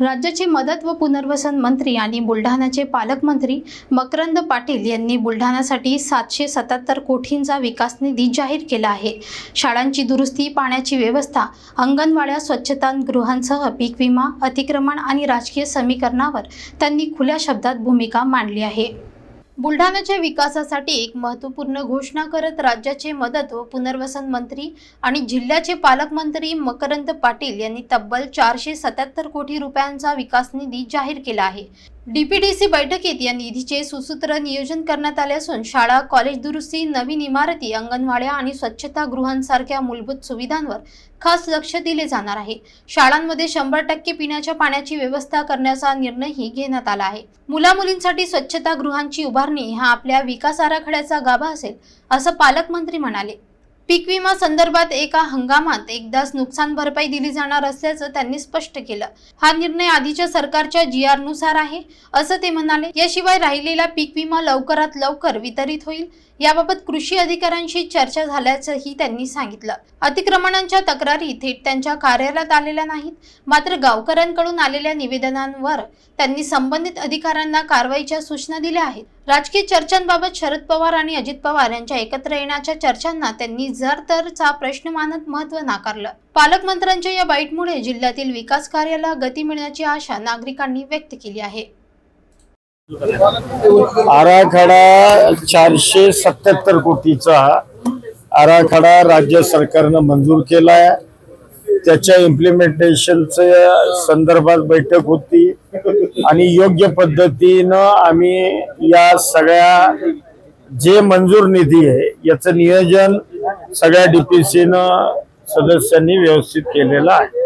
राज्याचे मदत व पुनर्वसन मंत्री आणि बुलढाण्याचे पालकमंत्री मकरंद पाटील यांनी बुलढाण्यासाठी सातशे सत्याहत्तर कोटींचा विकास निधी जाहीर केला आहे. शाळांची दुरुस्ती पाण्याची व्यवस्था अंगणवाड्या स्वच्छतागृहांसह पीक विमा अतिक्रमण आणि राजकीय समीकरणावर त्यांनी खुल्या शब्दात भूमिका मांडली आहे. बुलढाण्याच्या विकासासाठी एक महत्त्वपूर्ण घोषणा करत राज्याचे मदत व पुनर्वसन मंत्री आणि जिल्ह्याचे पालकमंत्री मकरंद पाटील यांनी तब्बल चारशे सत्याहत्तर कोटी रुपयांचा विकास निधी जाहीर केला आहे. डीपीडीसी बैठकीत या निधीचे सुसूत्र नियोजन करण्यात आले असून शाळा कॉलेज दुरुस्ती नवीन इमारती अंगणवाड्या आणि स्वच्छतागृहांसारख्या मूलभूत सुविधांवर खास लक्ष दिले जाणार आहे. शाळांमध्ये शंभर टक्के पिण्याच्या पाण्याची व्यवस्था करण्याचा निर्णयही घेण्यात आला आहे. मुला मुलींसाठी स्वच्छतागृहांची उभारणी हा आपल्या विकास आराखड्याचा गाभा असेल असं पालकमंत्री म्हणाले. पीक विमा संदर्भात एका हंगामात एकदाच नुकसान भरपाई दिली जाणार असल्याचं त्यांनी स्पष्ट केलं. हा निर्णय आधीच्या सरकारच्या जी आरनुसार आहे असं ते म्हणाले. याशिवाय राहिलेला पीक विमा लवकरात लवकर वितरित होईल. याबाबत कृषी अधिकाऱ्यांशी चर्चा झाल्याचंही त्यांनी सांगितलं. अतिक्रमणांच्या तक्रारी थेट त्यांच्या कार्यालयात आलेल्या नाहीत मात्र गावकऱ्यांकडून आलेल्या निवेदनांवर त्यांनी संबंधित अधिकाऱ्यांना कारवाईच्या सूचना दिल्या आहेत. राजकीय चर्चांबाबत शरद पवार आणि अजित पवार यांच्या एकत्र येण्याच्या चर्चांना त्यांनी जर तरचा प्रश्न मानत महत्त्व नाकारलं. पालकमंत्र्यांच्या या बाईटमुळे जिल्ह्यातील विकास कार्याला गती मिळण्याची आशा नागरिकांनी व्यक्त केली आहे. आराखडा चारशे सत्याहत्तर कोटीचा आराखडा राज्य सरकारनं मंजूर केलाय. त्याच्या इम्प्लिमेंटेशनच्या संदर्भात बैठक होती. आणि योग्य पद्धतीनं आम्ही या सगळ्या जे मंजूर निधी आहे याचं नियोजन सगळ्या डीपीसीनं सदस्यांनी व्यवस्थित केलेलं आहे.